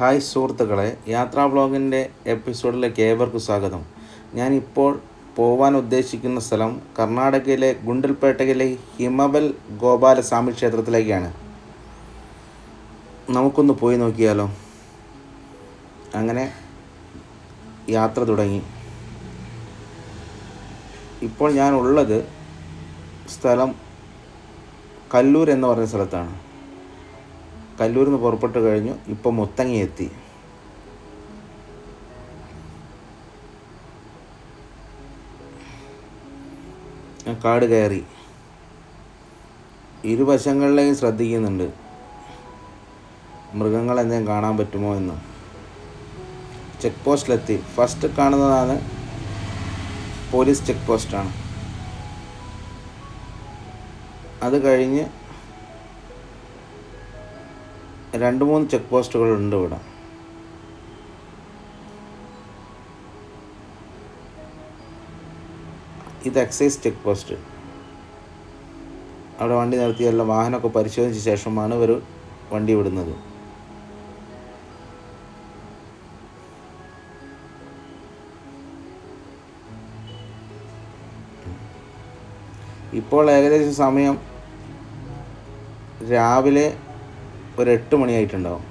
Hi സുഹൃത്തുക്കളെ യാത്രാ ബ്ലോഗിന്റെ എപ്പിസോഡിലേക്ക് ഏവർക്കും സ്വാഗതം. ഞാനിപ്പോൾ പോവാൻ ഉദ്ദേശിക്കുന്ന സ്ഥലം കർണാടകയിലെ ഗുണ്ടൽപേട്ടയിലെ ഹിമബൽ ഗോപാലസ്വാമി ക്ഷേത്രത്തിലേക്കാണ്. നമുക്കൊന്ന് പോയി നോക്കിയാലോ? അങ്ങനെ യാത്ര തുടങ്ങി. ഇപ്പോൾ ഞാനുള്ളത് സ്ഥലം കല്ലൂർ എന്ന് പറയുന്ന സ്ഥലത്താണ്. കല്ലൂരിൽ നിന്ന് പുറപ്പെട്ട് കഴിഞ്ഞു ഇപ്പം മുത്തങ്ങി എത്തി കാട് കയറി. ഇരുവശങ്ങളിലേക്കും ശ്രദ്ധിക്കുന്നുണ്ട്. മൃഗങ്ങൾ എന്തെങ്കിലും കാണാൻ പറ്റുമോ എന്ന്. ചെക്ക് പോസ്റ്റിലെത്തി ഫസ്റ്റ് കാണുന്നതാണ് പോലീസ് ചെക്ക് പോസ്റ്റാണ് അത് കഴിഞ്ഞ് രണ്ട് മൂന്ന് ചെക്ക് പോസ്റ്റുകളുണ്ട് ഇവിടെ. ഇത് എക്സൈസ് ചെക്ക് പോസ്റ്റ് അവിടെ വണ്ടി നിർത്തിയല്ല വാഹനമൊക്കെ പരിശോധിച്ച ശേഷമാണ് ഇവർ വണ്ടി വിടുന്നത്. ഇപ്പോൾ ഏകദേശം സമയം രാവിലെ ഒരു എട്ട് മണിയായിട്ടുണ്ടാവും.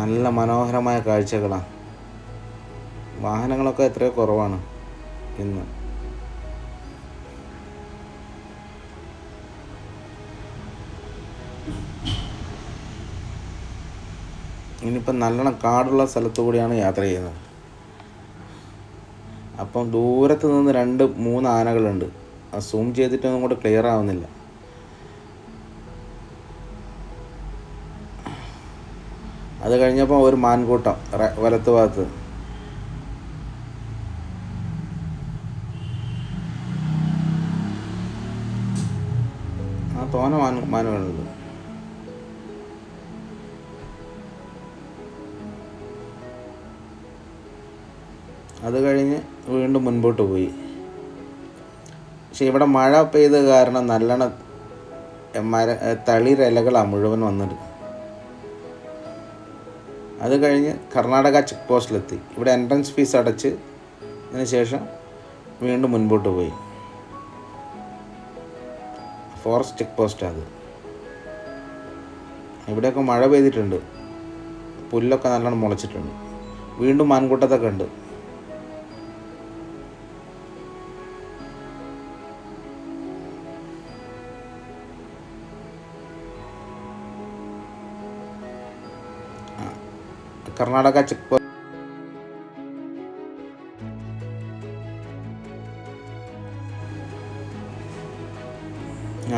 നല്ല മനോഹരമായ കാഴ്ചകളാണ് വാഹനങ്ങളൊക്കെ എത്രയോ കുറവാണ് ഇന്ന്. ഇനിയിപ്പം നല്ലോണം കാടുള്ള സ്ഥലത്തു കൂടിയാണ് യാത്ര ചെയ്യുന്നത്. അപ്പം ദൂരത്ത് നിന്ന് രണ്ട് മൂന്ന് ആനകളുണ്ട്. അത് സൂം ചെയ്തിട്ടൊന്നും കൂടെ ക്ലിയർ ആവുന്നില്ല. അത് കഴിഞ്ഞപ്പോൾ ഒരു മാൻകൂട്ടം വലത്ത് ഭാഗത്ത് അത് കഴിഞ്ഞ് വീണ്ടും മുൻപോട്ട് പോയി. പക്ഷെ ഇവിടെ മഴ പെയ്ത കാരണം നല്ലോണം മര തളിരിലകളാണ് മുഴുവൻ വന്നത് അത് കഴിഞ്ഞ് കർണാടക ചെക്ക് പോസ്റ്റിലെത്തി. ഇവിടെ എൻട്രൻസ് ഫീസ് അടച്ച് അതിന് ശേഷം വീണ്ടും മുൻപോട്ട് പോയി. ഫോറസ്റ്റ് ചെക്ക് പോസ്റ്റ് അത്. ഇവിടെയൊക്കെ മഴ പെയ്തിട്ടുണ്ട്. പുല്ലൊക്കെ നല്ലോണം മുളച്ചിട്ടുണ്ട്. വീണ്ടും മാൻകൂട്ടത്തൊക്കെ ഉണ്ട്. കർണാടക ചെക്ക്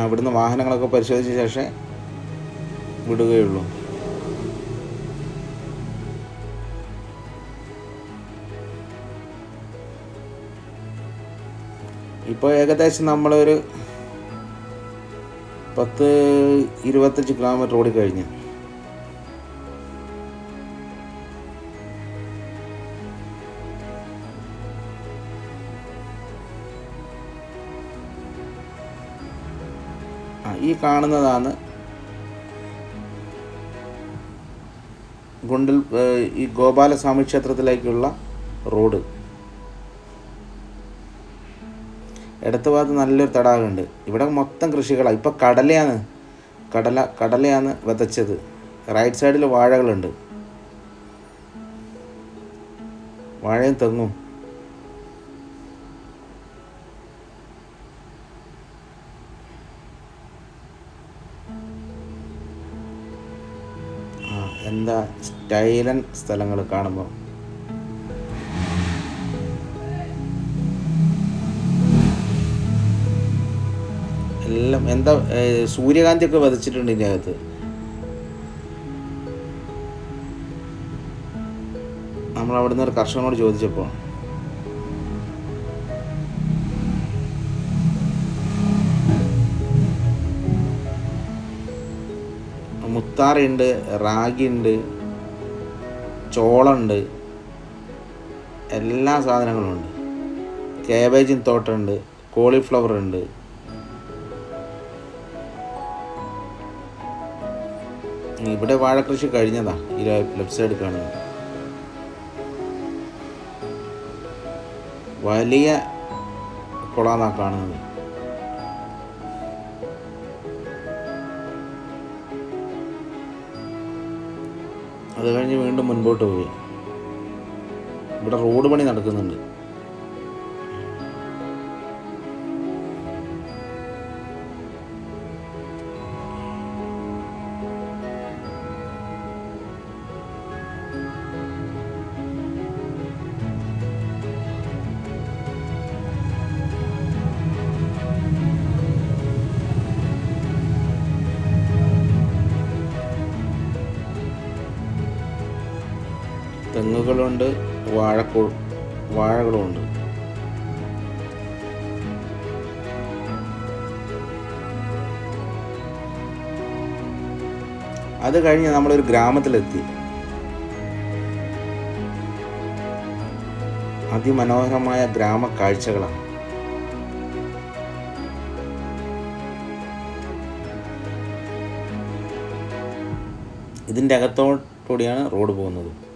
അവിടുന്ന് വാഹനങ്ങളൊക്കെ പരിശോധിച്ച ശേഷം വിടുകയുള്ളൂ. ഇപ്പോൾ ഏകദേശം നമ്മളൊരു പത്ത് ഇരുപത്തഞ്ച് കിലോമീറ്റർ ഓടി കഴിഞ്ഞു ഈ കാണുന്നതാണ് ഗുണ്ടൽ ഈ ഗോപാലസ്വാമി ക്ഷേത്രത്തിലേക്കുള്ള റോഡ്. ഇടത്ത് ഭാഗത്ത് നല്ലൊരു തടാകമുണ്ട്. ഇവിടെ മൊത്തം കൃഷികളാണ് ഇപ്പോൾ കടലയാണ്. കടല കടലയാണ് വിതച്ചത്. റൈറ്റ് സൈഡിൽ വാഴകളുണ്ട്. വാഴയും തെങ്ങും. എന്താ സ്റ്റൈലൻ സ്ഥലങ്ങൾ കാണുമ്പോൾ എല്ലാം എന്താ സൂര്യകാന്തി സൂര്യകാന്തിയൊക്കെ വധിച്ചിട്ടുണ്ട് ഇതിന്റെ അകത്ത് നിന്ന് ഒരു കർഷകനോട് ചോദിച്ചപ്പോൾ മുത്താറുണ്ട് റാഗി ഉണ്ട് ചോളുണ്ട് എല്ലാ സാധനങ്ങളും ഉണ്ട് കാബേജിൻ തോട്ടമുണ്ട് കോളിഫ്ലവർ ഉണ്ട് ഇവിടെ വാഴ കൃഷി കഴിഞ്ഞതാ ഈ ലെഫ്റ്റ് സൈഡ് കാണുന്നത്. വലിയ കുളാന്നാ കാണുന്നത്. അത് കഴിഞ്ഞ് വീണ്ടും മുൻപോട്ട് പോയി. ഇവിടെ റോഡ് പണി നടക്കുന്നുണ്ട്. തെങ്ങുകളുണ്ട് വാഴക്കോ വാഴകളുമുണ്ട്. അത് കഴിഞ്ഞ് നമ്മളൊരു ഗ്രാമത്തിലെത്തി. അതിമനോഹരമായ ഗ്രാമ കാഴ്ചകളാണ് ഇതിന്റെ അകത്തോട്ടുകൂടിയാണ് റോഡ് പോകുന്നത്.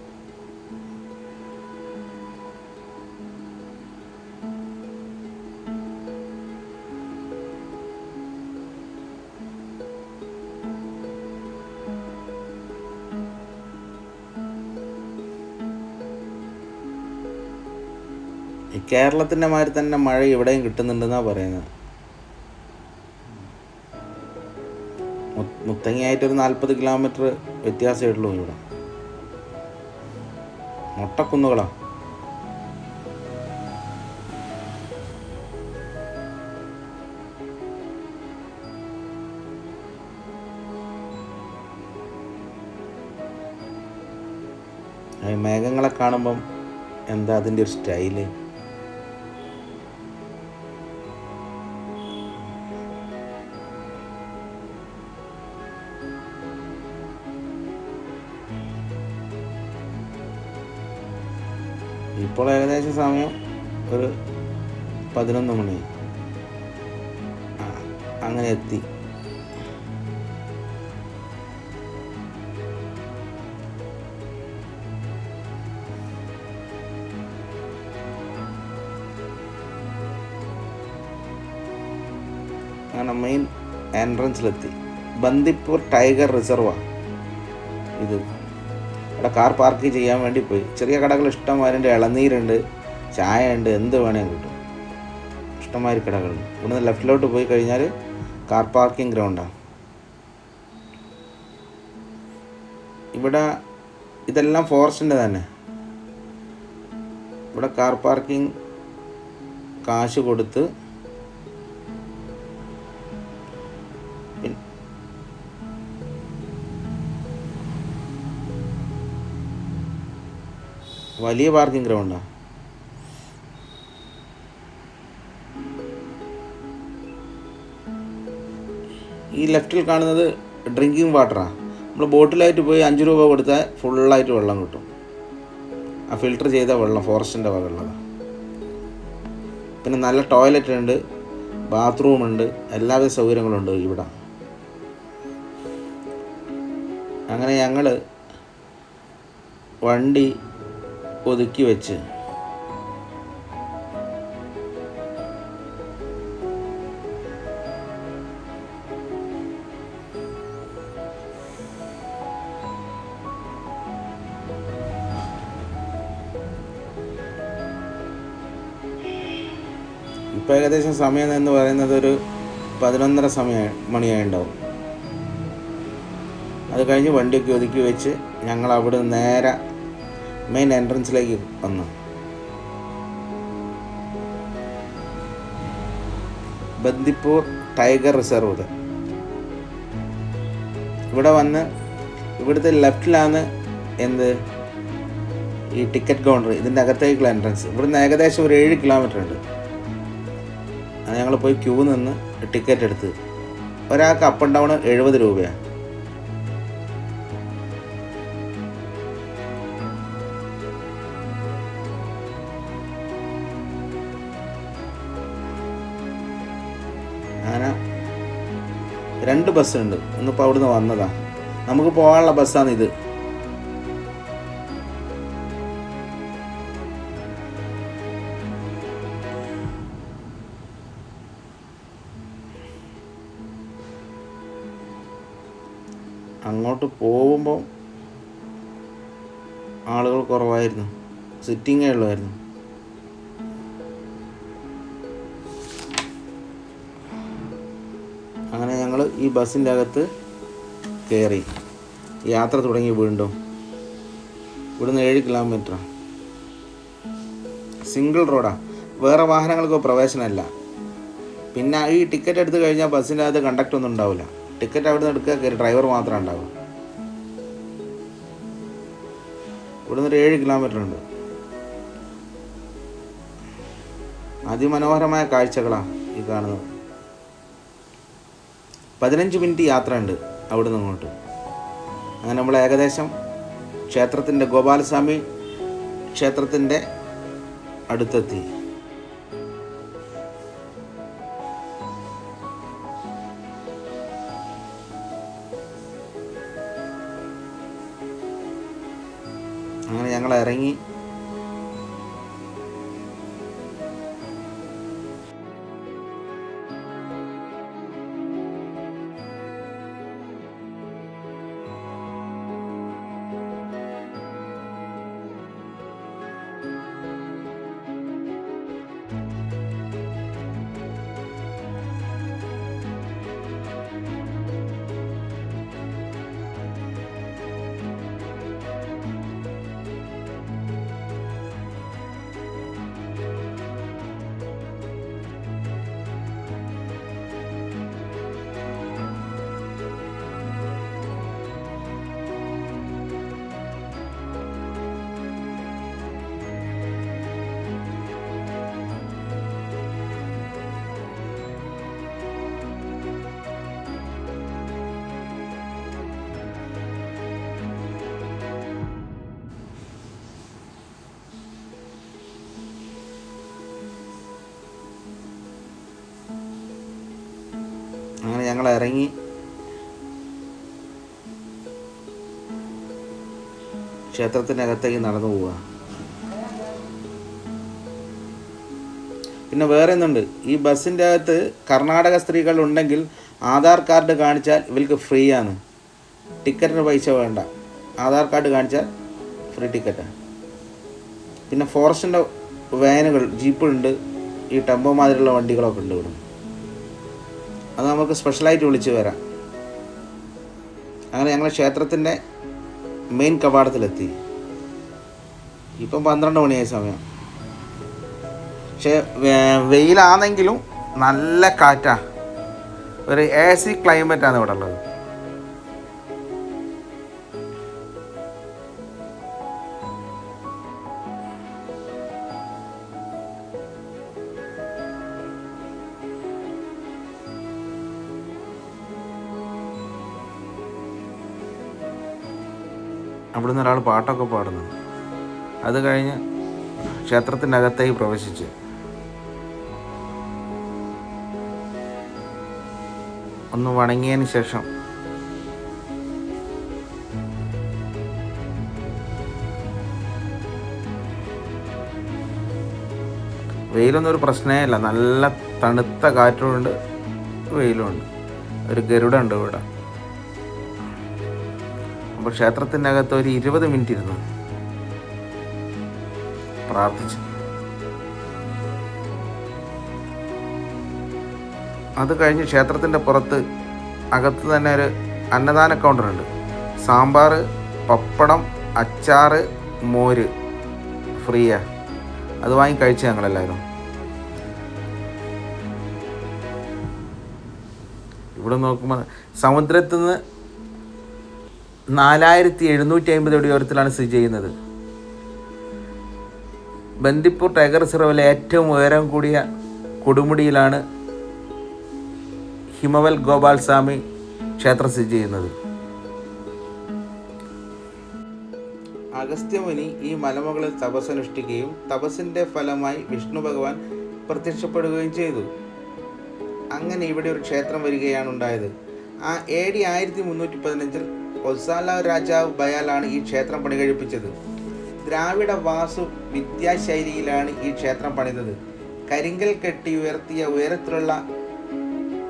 കേരളത്തിന്റെ മാതിരി തന്നെ മഴ ഇവിടെയും കിട്ടുന്നുണ്ടെന്നാണ് പറയുന്നത്. മുത്തങ്ങയായിട്ടൊരു നാൽപ്പത് കിലോമീറ്റർ വ്യത്യാസമേ ഉള്ളൂ ഇവിടെ മുട്ടക്കുന്നുകളാണ് മേഘങ്ങളെ കാണുമ്പം എന്താ അതിന്റെ ഒരു സ്റ്റൈൽ? ഇപ്പോൾ ഏകദേശം സമയം ഒരു പതിനൊന്ന് മണി. അങ്ങനെ എത്തി. അങ്ങനെ മെയിൻ എൻട്രൻസിലെത്തി ബന്ദിപ്പൂർ ടൈഗർ റിസർവാണ് ഇത് അവിടെ കാർ പാർക്ക് ചെയ്യാൻ വേണ്ടി പോയി. ചെറിയ കടകൾ ഇഷ്ടംമാരിന്റെ ഇളനീരുണ്ട്. ചായ ഉണ്ട് എന്ത് വേണേലും കിട്ടും. ഇഷ്ടംമാതിരി കടകളുണ്ട്. ഇവിടുന്ന് ലെഫ്റ്റിലോട്ട് പോയി കഴിഞ്ഞാൽ കാർ പാർക്കിംഗ് ഗ്രൗണ്ടാണ് ഇവിടെ ഇതെല്ലാം ഫോറസ്റ്റിന്റെ തന്നെ. ഇവിടെ കാർ പാർക്കിംഗ് കാശ് കൊടുത്ത് വലിയ പാർക്കിംഗ് ഗ്രൗണ്ടാണ് ഈ ലെഫ്റ്റിൽ കാണുന്നത് ഡ്രിങ്കിങ് വാട്ടറാണ് നമ്മൾ ബോട്ടിലായിട്ട് പോയി അഞ്ച് രൂപ കൊടുത്താൽ ഫുള്ളായിട്ട് വെള്ളം കിട്ടും. ആ ഫിൽട്ടർ ചെയ്ത വെള്ളം ഫോറസ്റ്റിന്റെ വെള്ളം പിന്നെ നല്ല ടോയ്ലറ്റ് ഉണ്ട് ബാത്റൂം ഉണ്ട് എല്ലാവിധ സൗകര്യങ്ങളും ഉണ്ട് ഇവിടെ. അങ്ങനെ ഞങ്ങൾ വണ്ടി ഒതുക്കി വെച്ച്. ഇപ്പൊ ഏകദേശം സമയം എന്ന് പറയുന്നത് ഒരു പതിനൊന്നര സമയ മണിയായി ഉണ്ടാവും അത് കഴിഞ്ഞ് വണ്ടിയൊക്കെ ഒതുക്കി വെച്ച് ഞങ്ങൾ അവിടെ നേരെ മെയിൻ എൻട്രൻസിലേക്ക് വന്നു. ബന്ദിപ്പൂർ ടൈഗർ റിസർവ് ഇവിടെ വന്ന് ഇവിടുത്തെ ലെഫ്റ്റിലാണ് എന്ത്? ഈ ടിക്കറ്റ് കൗണ്ടർ ഇതിന്റെ അകത്തേക്കുള്ള എൻട്രൻസ് ഇവിടുന്ന് ഏകദേശം ഒരു ഏഴ് കിലോമീറ്റർ ഉണ്ട്. അങ്ങനെ ഞങ്ങൾ പോയി ക്യൂ നിന്ന് ടിക്കറ്റ് എടുത്ത്. ഒരാൾക്ക് അപ്പ് ആൻഡ് ഡൗൺ എഴുപത് രൂപയാണ്. രണ്ട് ബസ്സുണ്ട്. ഇന്നിപ്പോൾ അവിടുന്ന് വന്നതാ. നമുക്ക് പോകാനുള്ള ബസ്സാണ് ഇത്. അങ്ങോട്ട് പോകുമ്പോൾ ആളുകൾ കുറവായിരുന്നു. സിറ്റിങ്ങേ ഉള്ളായിരുന്നു. ഈ ബസ്സിന്റെ അകത്ത് കയറി. യാത്ര തുടങ്ങി വീണ്ടും. ഇവിടുന്ന് ഏഴ് കിലോമീറ്റർ സിംഗിൾ റോഡാണ് വേറെ വാഹനങ്ങൾക്ക് പ്രവേശനമല്ല. പിന്നെ ഈ ടിക്കറ്റ് എടുത്തു കഴിഞ്ഞാൽ ബസ്സിന്റെ അകത്ത് കണ്ടക്ടർ ഒന്നും ഉണ്ടാവില്ല. ടിക്കറ്റ് അവിടെ നിന്ന് എടുക്കുക ഡ്രൈവർ മാത്രമേ ഉണ്ടാവും. ഇവിടുന്ന് ഒരു ഏഴ് കിലോമീറ്റർ ഉണ്ട്. അതിമനോഹരമായ കാഴ്ചകളാണ് ഈ കാണുന്നത്. പതിനഞ്ച് മിനിറ്റ് യാത്രയുണ്ട് അവിടെ നിന്ന് അങ്ങോട്ട് അങ്ങനെ നമ്മൾ ഏകദേശം ക്ഷേത്രത്തിന്റെ ഗോപാലസ്വാമി ക്ഷേത്രത്തിന്റെ അടുത്തെത്തി. അങ്ങനെ ഞങ്ങൾ ഇറങ്ങി. ഞങ്ങൾ ഇറങ്ങി ക്ഷേത്രത്തിനകത്തേക്ക് നടന്നു പോവുക. പിന്നെ വേറെ ഒന്നുണ്ട് ഈ ബസ്സിന്റെ അകത്ത് കർണാടക സ്ത്രീകൾ ഉണ്ടെങ്കിൽ ആധാർ കാർഡ് കാണിച്ചാൽ ഇവർക്ക് ഫ്രീ ആണ്. ടിക്കറ്റിന് പൈസ വേണ്ട. ആധാർ കാർഡ് കാണിച്ചാൽ ഫ്രീ ടിക്കറ്റാണ് പിന്നെ ഫോറസ്റ്റിന്റെ വാനുകൾ ജീപ്പുണ്ട് ഈ ടെമ്പോ മാതിരിയുള്ള വണ്ടികളൊക്കെ ഉണ്ട് ഇവിടെ. അത് നമുക്ക് സ്പെഷ്യലായിട്ട് വിളിച്ച് വരാം. അങ്ങനെ ഞങ്ങൾ ക്ഷേത്രത്തിന്റെ മെയിൻ കവാടത്തിലെത്തി. ഇപ്പം പന്ത്രണ്ട് മണിയായ സമയം. പക്ഷേ വെയിലാണെങ്കിലും നല്ല കാറ്റാണ് ഒരു എ സി ക്ലൈമറ്റാണ് ഇവിടെ ഉള്ളത്. അവിടുന്ന് ഒരാൾ പാട്ടൊക്കെ പാടുന്നു. അത് കഴിഞ്ഞ് ക്ഷേത്രത്തിനകത്തേക്ക് പ്രവേശിച്ച്. ഒന്ന് വണങ്ങിയതിന് ശേഷം വെയിലൊന്നും ഒരു പ്രശ്നമേ അല്ല നല്ല തണുത്ത കാറ്റുമുണ്ട് വെയിലുമുണ്ട് ഒരു ഗരുഡുണ്ട് ഇവിടെ. അപ്പോൾ അകത്ത് ഒരു ഇരുപത് മിനിറ്റ് ഇരുന്നു. പ്രാർത്ഥിച്ചു. അത് കഴിഞ്ഞ് ക്ഷേത്രത്തിന്റെ പുറത്ത് അകത്ത് തന്നെ ഒരു അന്നദാന കൗണ്ടറുണ്ട്. സാമ്പാർ പപ്പടം അച്ചാറ് മോര്. ഫ്രീയാ. അത് വാങ്ങി കഴിച്ചു ഞങ്ങളെല്ലാവരും. ഇവിടെ നോക്കുമ്പോൾ സമുദ്രത്തിൽ നിന്ന് നാലായിരത്തി എഴുന്നൂറ്റി അമ്പത് അടി ഉയരത്തിലാണ് സ്ഥിതി ചെയ്യുന്നത്. ബന്ദിപ്പൂർ ടൈഗർ റിസർവിലെ ഏറ്റവും ഉയരം കൂടിയ കൊടുമുടിയിലാണ് ഹിമവൽ ഗോപാൽ സ്വാമി ക്ഷേത്രം സ്ഥിതി ചെയ്യുന്നത്. അഗസ്ത്യമുനി ഈ മലമുകളിൽ തപസ്സനുഷ്ഠിക്കുകയും തപസ്സിന്റെ ഫലമായി വിഷ്ണു ഭഗവാൻ പ്രത്യക്ഷപ്പെടുകയും ചെയ്തു. അങ്ങനെ ഇവിടെ ഒരു ക്ഷേത്രം വരികയാണ് ഉണ്ടായത്. ആ എ ഡി ആയിരത്തി മുന്നൂറ്റി പതിനഞ്ചിൽ ഒസാല രാജാവ് ബയാലാണ് ഈ ക്ഷേത്രം പണി കഴിപ്പിച്ചത് ദ്രാവിഡ വാസു വിദ്യാശൈലിയിലാണ് ഈ ക്ഷേത്രം പണിതത്. കരിങ്കൽ കെട്ടി ഉയർത്തിയ ഉയരത്തിലുള്ള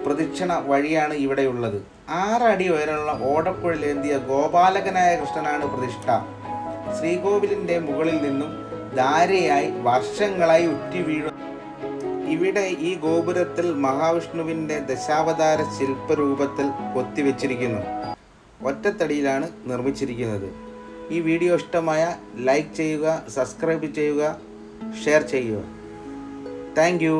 പ്രദക്ഷിണ വഴിയാണ് ഇവിടെയുള്ളത്. ആറടി ഉയരമുള്ള ഓടക്കുഴലേന്തിയ ഗോപാലകനായ കൃഷ്ണനാണ് പ്രതിഷ്ഠ. ശ്രീകോവിലിന്റെ മുകളിൽ നിന്നും ധാരയായി വർഷങ്ങളായി ഉറ്റി വീഴും ഇവിടെ ഈ ഗോപുരത്തിൽ മഹാവിഷ്ണുവിന്റെ ദശാവതാര ശില്പരൂപത്തിൽ കൊത്തിവെച്ചിരിക്കുന്നു. ഒറ്റത്തടിയിലാണ് നിർമ്മിച്ചിരിക്കുന്നത്. ഈ വീഡിയോ ഇഷ്ടമായ ലൈക്ക് ചെയ്യുക സബ്സ്ക്രൈബ് ചെയ്യുക ഷെയർ ചെയ്യുക. Thank you.